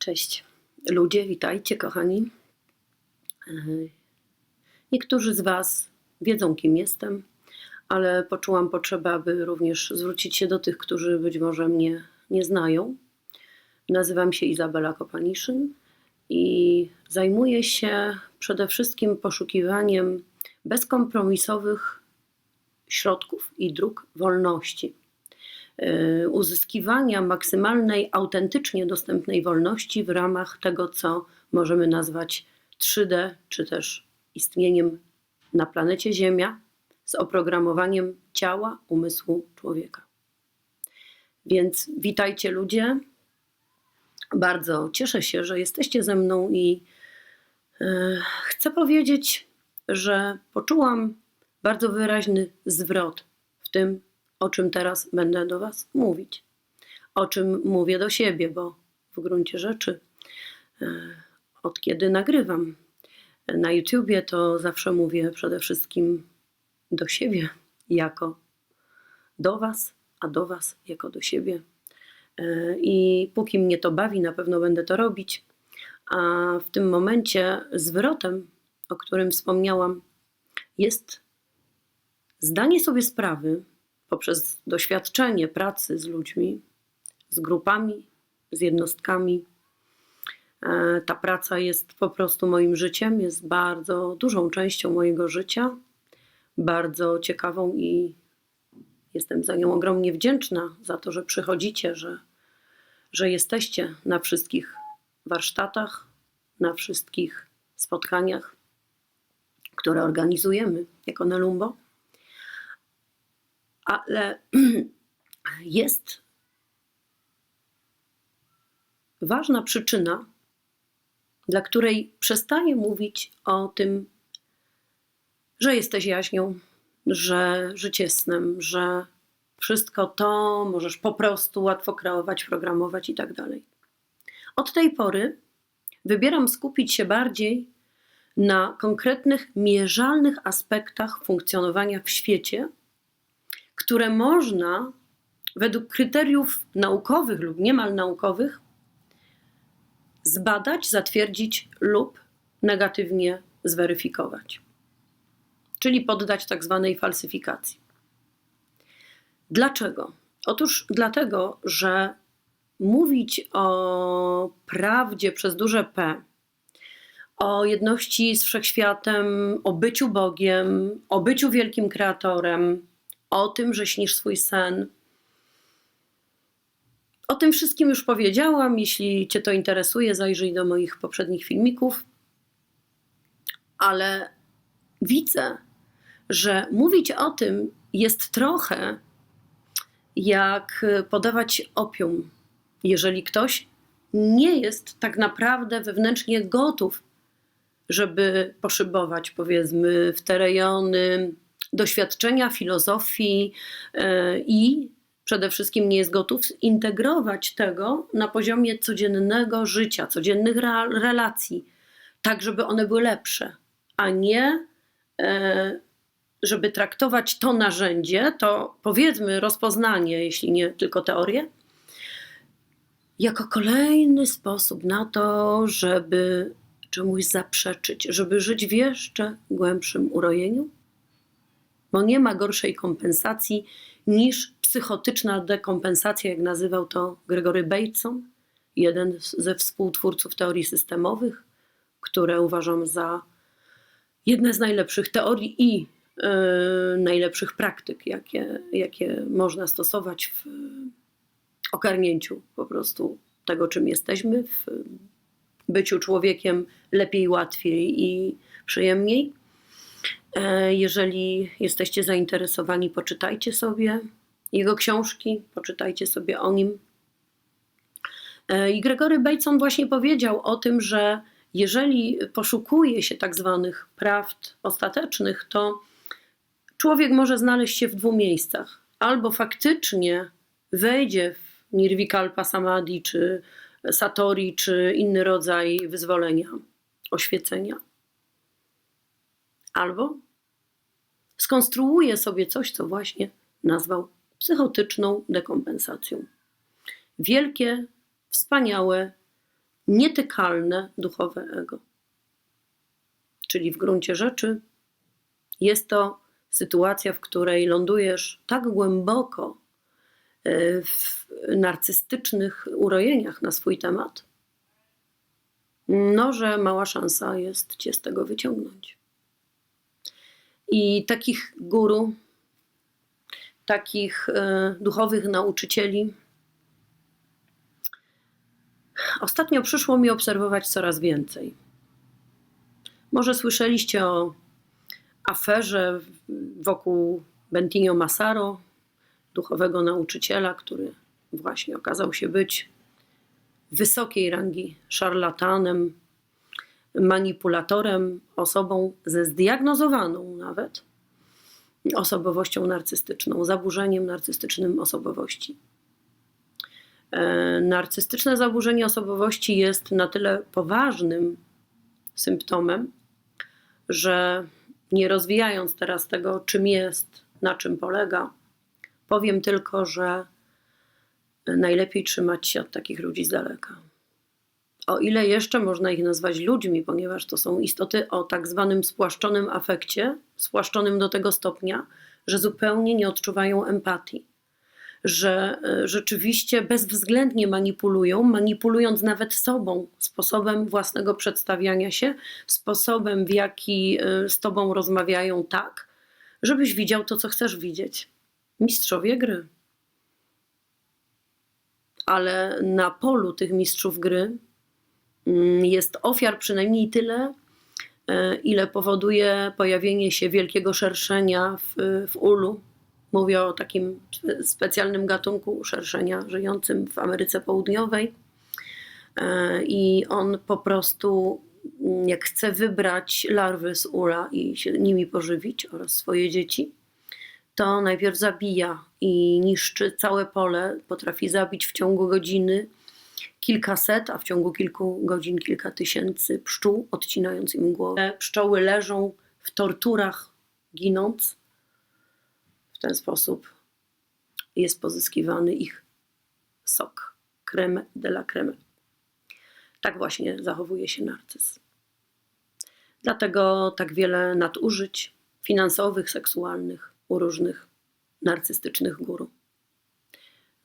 Cześć ludzie, witajcie kochani. Niektórzy z Was wiedzą, kim jestem, ale poczułam potrzebę, aby również zwrócić się do tych, którzy być może mnie nie znają. Nazywam się Izabela Kopaniszyn i zajmuję się przede wszystkim poszukiwaniem bezkompromisowych środków i dróg wolności uzyskiwania maksymalnej, autentycznie dostępnej wolności w ramach tego, co możemy nazwać 3D, czy też istnieniem na planecie Ziemia z oprogramowaniem ciała, umysłu człowieka. Więc witajcie ludzie. Bardzo cieszę się, że jesteście ze mną i y, chcę powiedzieć, że poczułam bardzo wyraźny zwrot w tym, o czym teraz będę do Was mówić. O czym mówię do siebie, bo w gruncie rzeczy e, od kiedy nagrywam na YouTubie, to zawsze mówię przede wszystkim do siebie jako do Was, a do Was jako do siebie. E, I póki mnie to bawi, na pewno będę to robić. A w tym momencie zwrotem, o którym wspomniałam, jest zdanie sobie sprawy poprzez doświadczenie pracy z ludźmi, z grupami, z jednostkami. E, Ta praca jest po prostu moim życiem, jest bardzo dużą częścią mojego życia, bardzo ciekawą i jestem za nią ogromnie wdzięczna, za to, że przychodzicie, że, że jesteście na wszystkich warsztatach, na wszystkich spotkaniach, które organizujemy jako Nelumbo ale jest ważna przyczyna, dla której przestaję mówić o tym, że jesteś jaźnią, że życie jest snem, że wszystko to możesz po prostu łatwo kreować, programować i tak dalej. Od tej pory wybieram skupić się bardziej na konkretnych, mierzalnych aspektach funkcjonowania w świecie które można według kryteriów naukowych lub niemal naukowych zbadać, zatwierdzić lub negatywnie zweryfikować. Czyli poddać tak zwanej falsyfikacji. Dlaczego? Otóż dlatego, że mówić o prawdzie przez duże P, o jedności z wszechświatem, o byciu Bogiem, o byciu wielkim kreatorem, o tym, że śnisz swój sen. O tym wszystkim już powiedziałam. Jeśli Cię to interesuje, zajrzyj do moich poprzednich filmików. Ale widzę, że mówić o tym jest trochę jak podawać opium. Jeżeli ktoś nie jest tak naprawdę wewnętrznie gotów, żeby poszybować, powiedzmy, w te rejony doświadczenia, filozofii e, i przede wszystkim nie jest gotów zintegrować tego na poziomie codziennego życia, codziennych relacji, tak żeby one były lepsze, a nie e, żeby traktować to narzędzie, to powiedzmy rozpoznanie, jeśli nie tylko teorię, jako kolejny sposób na to, żeby czemuś zaprzeczyć, żeby żyć w jeszcze głębszym urojeniu bo nie ma gorszej kompensacji niż psychotyczna dekompensacja, jak nazywał to Gregory Bateson, jeden ze współtwórców teorii systemowych, które uważam za jedne z najlepszych teorii i yy, najlepszych praktyk, jakie, jakie można stosować w ogarnięciu po prostu tego, czym jesteśmy, w byciu człowiekiem lepiej, łatwiej i przyjemniej. E, jeżeli jesteście zainteresowani, poczytajcie sobie jego książki, poczytajcie sobie o nim. E, I Gregory Bateson właśnie powiedział o tym, że jeżeli poszukuje się tak zwanych prawd ostatecznych, to człowiek może znaleźć się w dwóch miejscach. Albo faktycznie wejdzie w nirvikalpa samadhi, czy satori, czy inny rodzaj wyzwolenia, oświecenia albo skonstruuje sobie coś, co właśnie nazwał psychotyczną dekompensacją. Wielkie, wspaniałe, nietykalne duchowe ego. Czyli w gruncie rzeczy jest to sytuacja, w której lądujesz tak głęboko e, w narcystycznych urojeniach na swój temat, no, że mała szansa jest cię z tego wyciągnąć. I takich guru, takich e, duchowych nauczycieli, ostatnio przyszło mi obserwować coraz więcej. Może słyszeliście o aferze wokół Bentinho Massaro, duchowego nauczyciela, który właśnie okazał się być wysokiej rangi szarlatanem, manipulatorem, osobą ze zdiagnozowaną nawet osobowością narcystyczną, zaburzeniem narcystycznym osobowości. E, narcystyczne zaburzenie osobowości jest na tyle poważnym symptomem, że nie rozwijając teraz tego, czym jest, na czym polega, powiem tylko, że najlepiej trzymać się od takich ludzi z daleka. O ile jeszcze można ich nazwać ludźmi, ponieważ to są istoty o tak zwanym spłaszczonym afekcie, spłaszczonym do tego stopnia, że zupełnie nie odczuwają empatii, że e, rzeczywiście bezwzględnie manipulują, manipulując nawet sobą, sposobem własnego przedstawiania się, sposobem, w jaki e, z tobą rozmawiają, tak, żebyś widział to, co chcesz widzieć. Mistrzowie gry ale na polu tych mistrzów gry jest ofiar przynajmniej tyle, e, ile powoduje pojawienie się wielkiego szerszenia w, w ulu. Mówię o takim specjalnym gatunku szerszenia żyjącym w Ameryce Południowej. E, I on po prostu, mm, jak chce wybrać larwy z ula i się nimi pożywić oraz swoje dzieci, to najpierw zabija i niszczy całe pole, potrafi zabić w ciągu godziny kilkaset, a w ciągu kilku godzin kilka tysięcy pszczół, odcinając im głowę. Pszczoły leżą w torturach, ginąc. W ten sposób jest pozyskiwany ich sok, creme de la creme. Tak właśnie zachowuje się narcyz. Dlatego tak wiele nadużyć finansowych, seksualnych u różnych narcystycznych guru.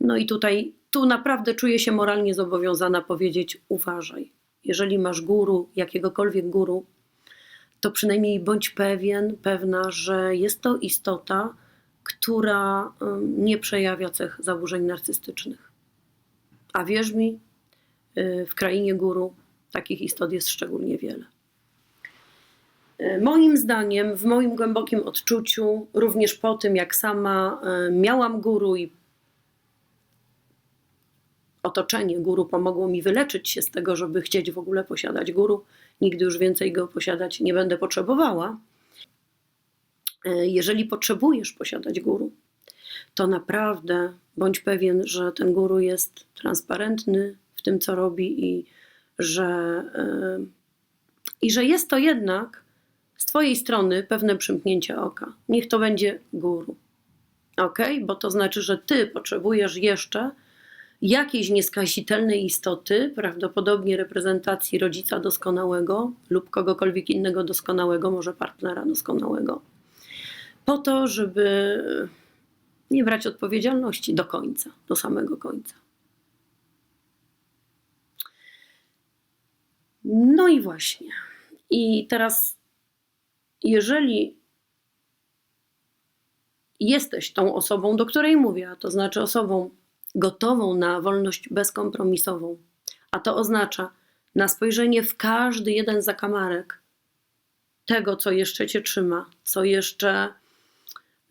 No i tutaj, tu naprawdę czuję się moralnie zobowiązana powiedzieć: uważaj. Jeżeli masz guru, jakiegokolwiek guru, to przynajmniej bądź pewien, pewna, że jest to istota, która nie przejawia cech zaburzeń narcystycznych. A wierz mi, y, w krainie guru takich istot jest szczególnie wiele. E, moim zdaniem, w moim głębokim odczuciu, również po tym, jak sama e, miałam guru i otoczenie guru pomogło mi wyleczyć się z tego, żeby chcieć w ogóle posiadać guru, nigdy już więcej go posiadać nie będę potrzebowała. E, jeżeli potrzebujesz posiadać guru, to naprawdę bądź pewien, że ten guru jest transparentny w tym, co robi i że, i że jest to jednak z Twojej strony pewne przymknięcie oka. Niech to będzie guru. Ok? Bo to znaczy, że Ty potrzebujesz jeszcze jakiejś nieskazitelnej istoty, prawdopodobnie reprezentacji rodzica doskonałego lub kogokolwiek innego doskonałego, może partnera doskonałego, po to, żeby nie brać odpowiedzialności do końca, do samego końca. No i właśnie. I teraz jeżeli jesteś tą osobą, do której mówię, to znaczy osobą gotową na wolność bezkompromisową, a to oznacza na spojrzenie w każdy jeden zakamarek tego, co jeszcze cię trzyma, co jeszcze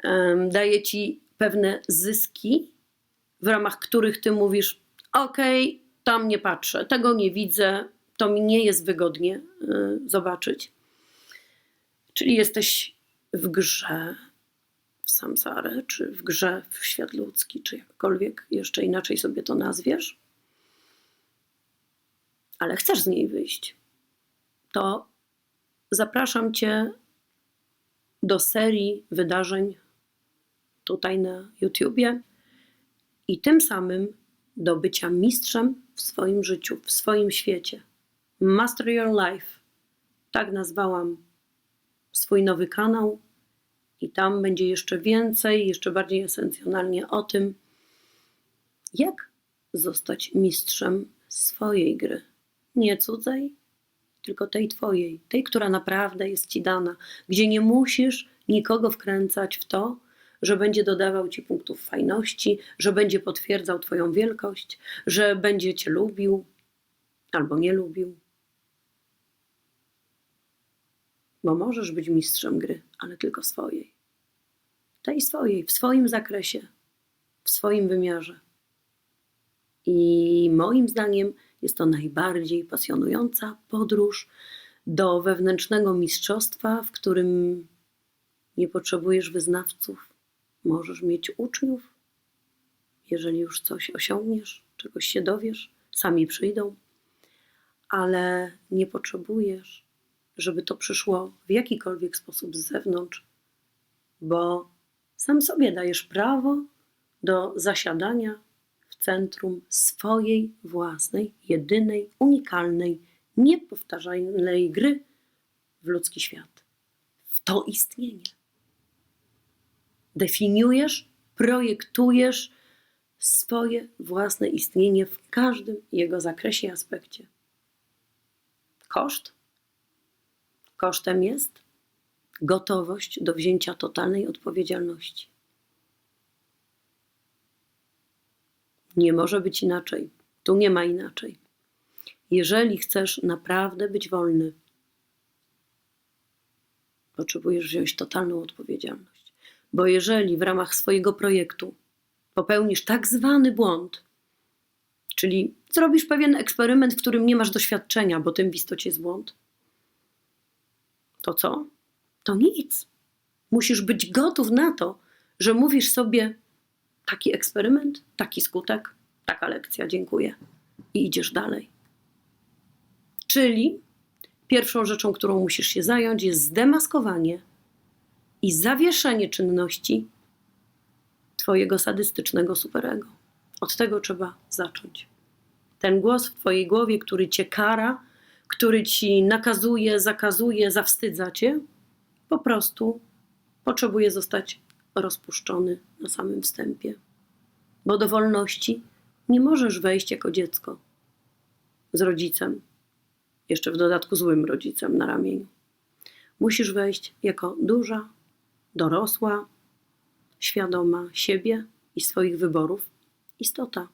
um, daje ci pewne zyski, w ramach których ty mówisz: OK, tam nie patrzę, tego nie widzę, to mi nie jest wygodnie y, zobaczyć. Czyli jesteś w grze w samsarę, czy w grze w świat ludzki, czy jakkolwiek jeszcze inaczej sobie to nazwiesz, ale chcesz z niej wyjść, to zapraszam Cię do serii wydarzeń tutaj na YouTubie i tym samym do bycia mistrzem w swoim życiu, w swoim świecie. Master Your Life. Tak nazwałam swój nowy kanał. I tam będzie jeszcze więcej, jeszcze bardziej esencjonalnie o tym, jak zostać mistrzem swojej gry. Nie cudzej, tylko tej twojej, tej, która naprawdę jest ci dana, gdzie nie musisz nikogo wkręcać w to, że będzie dodawał ci punktów fajności, że będzie potwierdzał twoją wielkość, że będzie cię lubił albo nie lubił. Bo możesz być mistrzem gry, ale tylko swojej. Tej swojej, w swoim zakresie, w swoim wymiarze. I moim zdaniem jest to najbardziej pasjonująca podróż do wewnętrznego mistrzostwa, w którym nie potrzebujesz wyznawców, możesz mieć uczniów. Jeżeli już coś osiągniesz, czegoś się dowiesz, sami przyjdą, ale nie potrzebujesz, żeby to przyszło w jakikolwiek sposób z zewnątrz, bo sam sobie dajesz prawo do zasiadania w centrum swojej własnej, jedynej, unikalnej, niepowtarzalnej gry w ludzki świat. W to istnienie. Definiujesz, projektujesz swoje własne istnienie w każdym jego zakresie i aspekcie. Koszt? Kosztem jest gotowość do wzięcia totalnej odpowiedzialności. Nie może być inaczej. Tu nie ma inaczej. Jeżeli chcesz naprawdę być wolny, potrzebujesz wziąć totalną odpowiedzialność. Bo jeżeli w ramach swojego projektu popełnisz tak zwany błąd, czyli zrobisz pewien eksperyment, w którym nie masz doświadczenia, bo tym w istocie jest błąd, to co? To nic. Musisz być gotów na to, że mówisz sobie taki eksperyment, taki skutek, taka lekcja, dziękuję. I idziesz dalej. Czyli pierwszą rzeczą, którą musisz się zająć, jest zdemaskowanie i zawieszenie czynności Twojego sadystycznego superego. Od tego trzeba zacząć. Ten głos w Twojej głowie, który Cię kara, który Ci nakazuje, zakazuje, zawstydza Cię, po prostu potrzebuje zostać rozpuszczony na samym wstępie. Bo do wolności nie możesz wejść jako dziecko z rodzicem, jeszcze w dodatku złym rodzicem na ramieniu. Musisz wejść jako duża, dorosła, świadoma siebie i swoich wyborów istota.